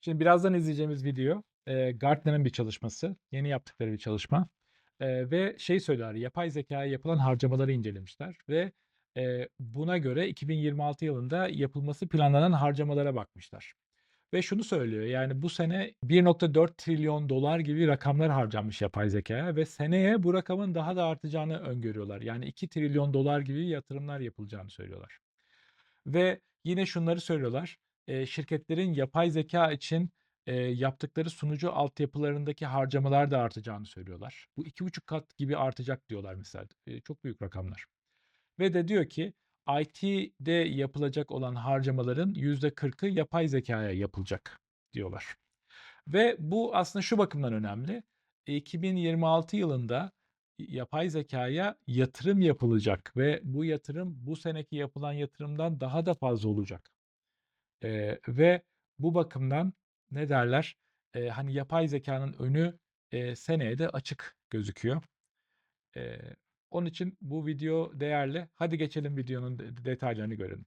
Şimdi birazdan izleyeceğimiz video e, Gartner'ın bir çalışması. Yeni yaptıkları bir çalışma. E, ve şey söylüyorlar, yapay zekaya yapılan harcamaları incelemişler ve e, buna göre 2026 yılında yapılması planlanan harcamalara bakmışlar. Ve şunu söylüyor yani bu sene 1.4 trilyon dolar gibi rakamlar harcanmış yapay zekaya ve seneye bu rakamın daha da artacağını öngörüyorlar. Yani 2 trilyon dolar gibi yatırımlar yapılacağını söylüyorlar. Ve yine şunları söylüyorlar. Şirketlerin yapay zeka için yaptıkları sunucu altyapılarındaki harcamalar da artacağını söylüyorlar. Bu iki buçuk kat gibi artacak diyorlar mesela. Çok büyük rakamlar. Ve de diyor ki IT'de yapılacak olan harcamaların %40'ı yapay zekaya yapılacak diyorlar. Ve bu aslında şu bakımdan önemli. 2026 yılında yapay zekaya yatırım yapılacak ve bu yatırım bu seneki yapılan yatırımdan daha da fazla olacak. Eee, ve bu bakımdan ne derler? Eee, hani yapay zekanın önü eee, seneye de açık gözüküyor. Eee, onun için bu video değerli. Hadi geçelim videonun de- detaylarını görelim.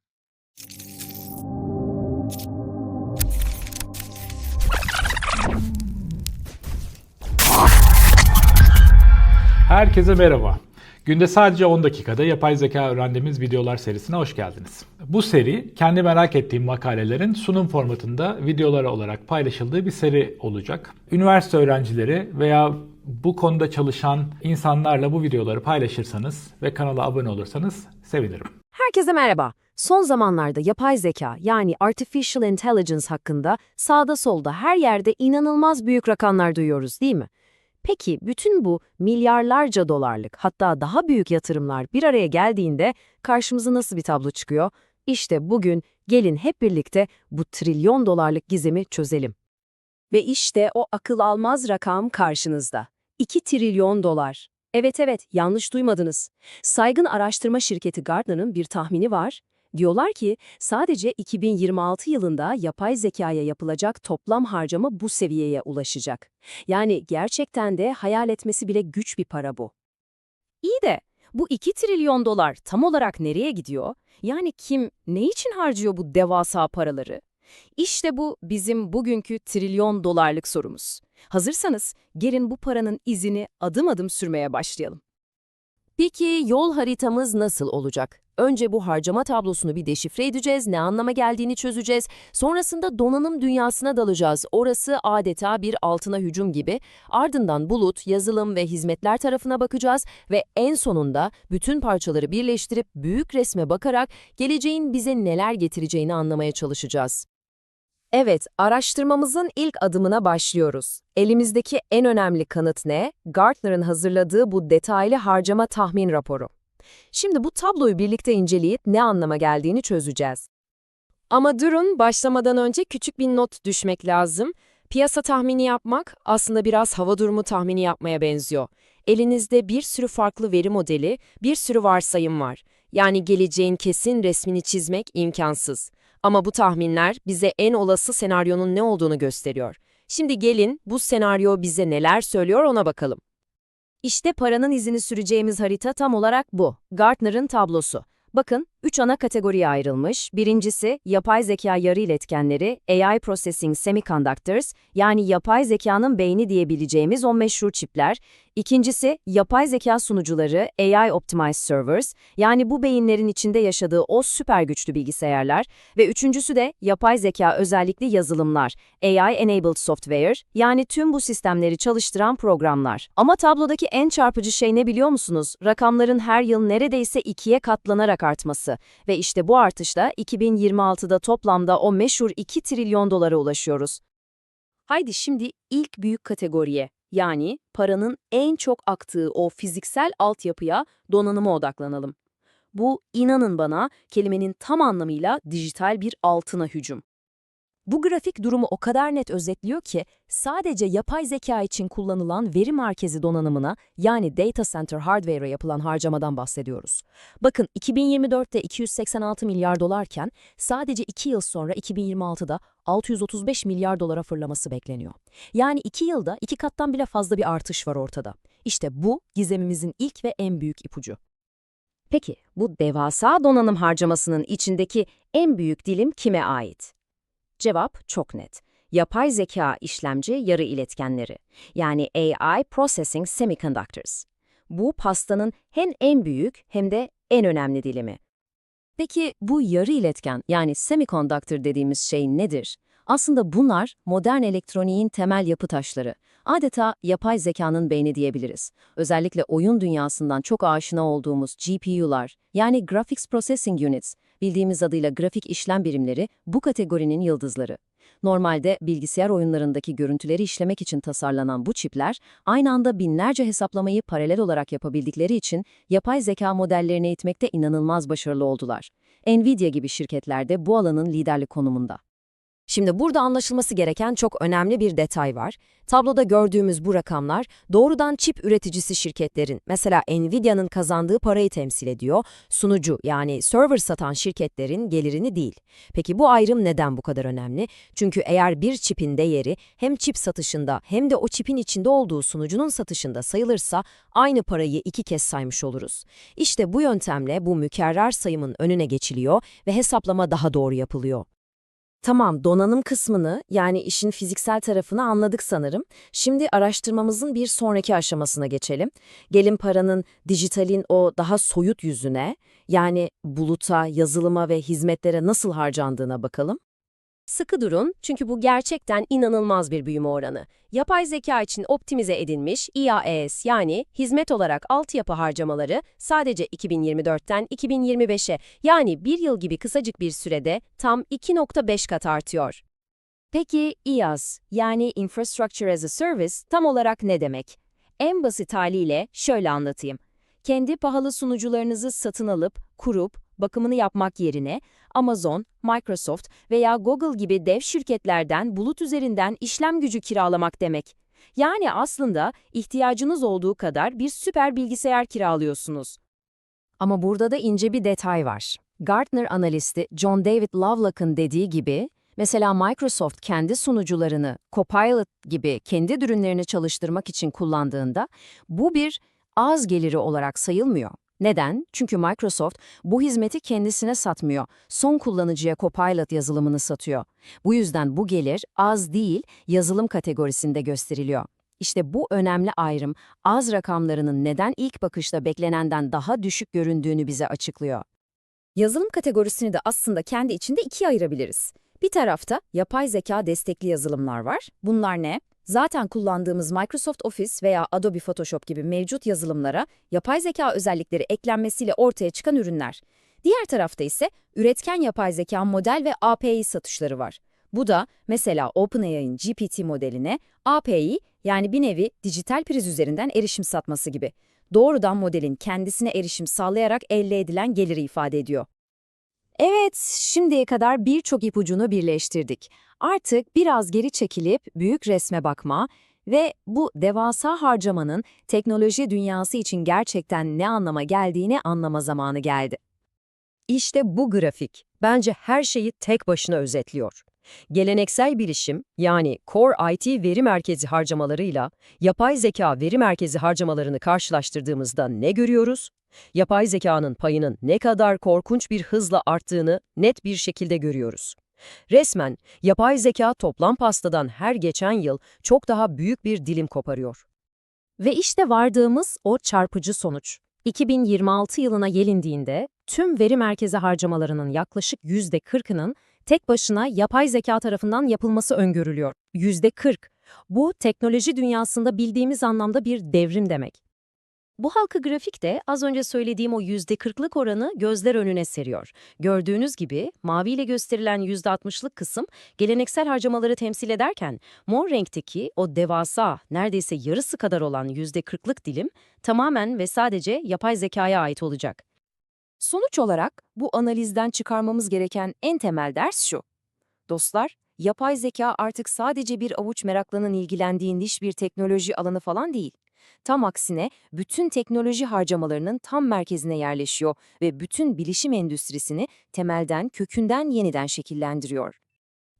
Herkese merhaba. Günde sadece 10 dakikada yapay zeka öğrendiğimiz videolar serisine hoş geldiniz. Bu seri kendi merak ettiğim makalelerin sunum formatında videolar olarak paylaşıldığı bir seri olacak. Üniversite öğrencileri veya bu konuda çalışan insanlarla bu videoları paylaşırsanız ve kanala abone olursanız sevinirim. Herkese merhaba. Son zamanlarda yapay zeka yani artificial intelligence hakkında sağda solda her yerde inanılmaz büyük rakamlar duyuyoruz değil mi? Peki bütün bu milyarlarca dolarlık hatta daha büyük yatırımlar bir araya geldiğinde karşımıza nasıl bir tablo çıkıyor? İşte bugün gelin hep birlikte bu trilyon dolarlık gizemi çözelim. Ve işte o akıl almaz rakam karşınızda. 2 trilyon dolar. Evet evet yanlış duymadınız. Saygın araştırma şirketi Gartner'ın bir tahmini var. Diyorlar ki sadece 2026 yılında yapay zekaya yapılacak toplam harcama bu seviyeye ulaşacak. Yani gerçekten de hayal etmesi bile güç bir para bu. İyi de bu 2 trilyon dolar tam olarak nereye gidiyor? Yani kim, ne için harcıyor bu devasa paraları? İşte bu bizim bugünkü trilyon dolarlık sorumuz. Hazırsanız gelin bu paranın izini adım adım sürmeye başlayalım. Peki yol haritamız nasıl olacak? Önce bu harcama tablosunu bir deşifre edeceğiz, ne anlama geldiğini çözeceğiz. Sonrasında donanım dünyasına dalacağız. Orası adeta bir altına hücum gibi. Ardından bulut, yazılım ve hizmetler tarafına bakacağız ve en sonunda bütün parçaları birleştirip büyük resme bakarak geleceğin bize neler getireceğini anlamaya çalışacağız. Evet, araştırmamızın ilk adımına başlıyoruz. Elimizdeki en önemli kanıt ne? Gartner'ın hazırladığı bu detaylı harcama tahmin raporu. Şimdi bu tabloyu birlikte inceleyip ne anlama geldiğini çözeceğiz. Ama durun, başlamadan önce küçük bir not düşmek lazım. Piyasa tahmini yapmak aslında biraz hava durumu tahmini yapmaya benziyor. Elinizde bir sürü farklı veri modeli, bir sürü varsayım var. Yani geleceğin kesin resmini çizmek imkansız. Ama bu tahminler bize en olası senaryonun ne olduğunu gösteriyor. Şimdi gelin bu senaryo bize neler söylüyor ona bakalım. İşte paranın izini süreceğimiz harita tam olarak bu. Gartner'ın tablosu. Bakın, üç ana kategoriye ayrılmış. Birincisi, yapay zeka yarı iletkenleri, AI Processing Semiconductors, yani yapay zekanın beyni diyebileceğimiz o meşhur çipler. İkincisi, yapay zeka sunucuları, AI Optimized Servers, yani bu beyinlerin içinde yaşadığı o süper güçlü bilgisayarlar. Ve üçüncüsü de yapay zeka özellikli yazılımlar, AI Enabled Software, yani tüm bu sistemleri çalıştıran programlar. Ama tablodaki en çarpıcı şey ne biliyor musunuz? Rakamların her yıl neredeyse ikiye katlanarak artması. Ve işte bu artışla 2026'da toplamda o meşhur 2 trilyon dolara ulaşıyoruz. Haydi şimdi ilk büyük kategoriye, yani paranın en çok aktığı o fiziksel altyapıya, donanıma odaklanalım. Bu, inanın bana, kelimenin tam anlamıyla dijital bir altına hücum. Bu grafik durumu o kadar net özetliyor ki sadece yapay zeka için kullanılan veri merkezi donanımına yani data center hardware'a yapılan harcamadan bahsediyoruz. Bakın 2024'te 286 milyar dolarken sadece 2 yıl sonra 2026'da 635 milyar dolara fırlaması bekleniyor. Yani 2 yılda 2 kattan bile fazla bir artış var ortada. İşte bu gizemimizin ilk ve en büyük ipucu. Peki bu devasa donanım harcamasının içindeki en büyük dilim kime ait? Cevap çok net. yapay zeka işlemci yarı iletkenleri. Yani AI Processing Semiconductors. Bu pastanın hem en büyük hem de en önemli dilimi. Peki bu yarı iletken yani semiconductor dediğimiz şey nedir? Aslında bunlar modern elektroniğin temel yapı taşları. Adeta yapay zekanın beyni diyebiliriz. Özellikle oyun dünyasından çok aşina olduğumuz GPU'lar yani Graphics Processing Units, bildiğimiz adıyla grafik işlem birimleri bu kategorinin yıldızları. Normalde bilgisayar oyunlarındaki görüntüleri işlemek için tasarlanan bu çipler, aynı anda binlerce hesaplamayı paralel olarak yapabildikleri için yapay zeka modellerini eğitmekte inanılmaz başarılı oldular. Nvidia gibi şirketlerde bu alanın liderlik konumunda. Şimdi burada anlaşılması gereken çok önemli bir detay var. Tabloda gördüğümüz bu rakamlar doğrudan çip üreticisi şirketlerin, mesela Nvidia'nın kazandığı parayı temsil ediyor, sunucu yani server satan şirketlerin gelirini değil. Peki bu ayrım neden bu kadar önemli? Çünkü eğer bir çipin değeri hem çip satışında hem de o çipin içinde olduğu sunucunun satışında sayılırsa aynı parayı iki kez saymış oluruz. İşte bu yöntemle bu mükerrer sayımın önüne geçiliyor ve hesaplama daha doğru yapılıyor. Tamam, donanım kısmını yani işin fiziksel tarafını anladık sanırım. Şimdi araştırmamızın bir sonraki aşamasına geçelim. Gelin paranın, dijitalin o daha soyut yüzüne, yani buluta, yazılıma ve hizmetlere nasıl harcandığına bakalım. Sıkı durun çünkü bu gerçekten inanılmaz bir büyüme oranı. Yapay zeka için optimize edilmiş IaaS yani hizmet olarak altyapı harcamaları sadece 2024'ten 2025'e yani bir yıl gibi kısacık bir sürede tam 2.5 kat artıyor. Peki IaaS yani Infrastructure as a Service tam olarak ne demek? En basit haliyle şöyle anlatayım. Kendi pahalı sunucularınızı satın alıp, kurup, bakımını yapmak yerine Amazon, Microsoft veya Google gibi dev şirketlerden bulut üzerinden işlem gücü kiralamak demek. Yani aslında ihtiyacınız olduğu kadar bir süper bilgisayar kiralıyorsunuz. Ama burada da ince bir detay var. Gartner analisti John David Lovelock'ın dediği gibi, mesela Microsoft kendi sunucularını Copilot gibi kendi ürünlerini çalıştırmak için kullandığında, bu bir az geliri olarak sayılmıyor. Neden? Çünkü Microsoft bu hizmeti kendisine satmıyor. Son kullanıcıya Copilot yazılımını satıyor. Bu yüzden bu gelir az değil, yazılım kategorisinde gösteriliyor. İşte bu önemli ayrım, az rakamlarının neden ilk bakışta beklenenden daha düşük göründüğünü bize açıklıyor. Yazılım kategorisini de aslında kendi içinde ikiye ayırabiliriz. Bir tarafta yapay zeka destekli yazılımlar var. Bunlar ne? Zaten kullandığımız Microsoft Office veya Adobe Photoshop gibi mevcut yazılımlara yapay zeka özellikleri eklenmesiyle ortaya çıkan ürünler. Diğer tarafta ise üretken yapay zeka model ve API satışları var. Bu da mesela OpenAI'ın GPT modeline API yani bir nevi dijital priz üzerinden erişim satması gibi. Doğrudan modelin kendisine erişim sağlayarak elde edilen geliri ifade ediyor. Evet, şimdiye kadar birçok ipucunu birleştirdik. Artık biraz geri çekilip büyük resme bakma ve bu devasa harcamanın teknoloji dünyası için gerçekten ne anlama geldiğini anlama zamanı geldi. İşte bu grafik bence her şeyi tek başına özetliyor. Geleneksel bilişim yani Core IT veri merkezi harcamalarıyla yapay zeka veri merkezi harcamalarını karşılaştırdığımızda ne görüyoruz? Yapay zekanın payının ne kadar korkunç bir hızla arttığını net bir şekilde görüyoruz. Resmen yapay zeka toplam pastadan her geçen yıl çok daha büyük bir dilim koparıyor. Ve işte vardığımız o çarpıcı sonuç. 2026 yılına gelindiğinde tüm veri merkezi harcamalarının yaklaşık %40'ının tek başına yapay zeka tarafından yapılması öngörülüyor. %40. Bu teknoloji dünyasında bildiğimiz anlamda bir devrim demek. Bu halka grafik de az önce söylediğim o %40'lık oranı gözler önüne seriyor. Gördüğünüz gibi maviyle gösterilen %60'lık kısım geleneksel harcamaları temsil ederken mor renkteki o devasa neredeyse yarısı kadar olan %40'lık dilim tamamen ve sadece yapay zekaya ait olacak. Sonuç olarak bu analizden çıkarmamız gereken en temel ders şu. Dostlar, yapay zeka artık sadece bir avuç meraklının ilgilendiği niş bir teknoloji alanı falan değil. Tam aksine bütün teknoloji harcamalarının tam merkezine yerleşiyor ve bütün bilişim endüstrisini temelden, kökünden yeniden şekillendiriyor.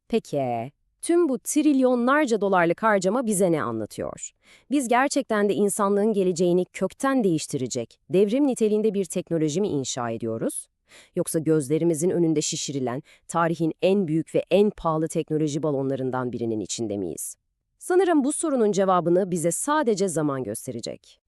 Peki, tüm bu trilyonlarca dolarlık harcama bize ne anlatıyor? Biz gerçekten de insanlığın geleceğini kökten değiştirecek, devrim niteliğinde bir teknoloji mi inşa ediyoruz? Yoksa gözlerimizin önünde şişirilen tarihin en büyük ve en pahalı teknoloji balonlarından birinin içinde miyiz? Sanırım bu sorunun cevabını bize sadece zaman gösterecek.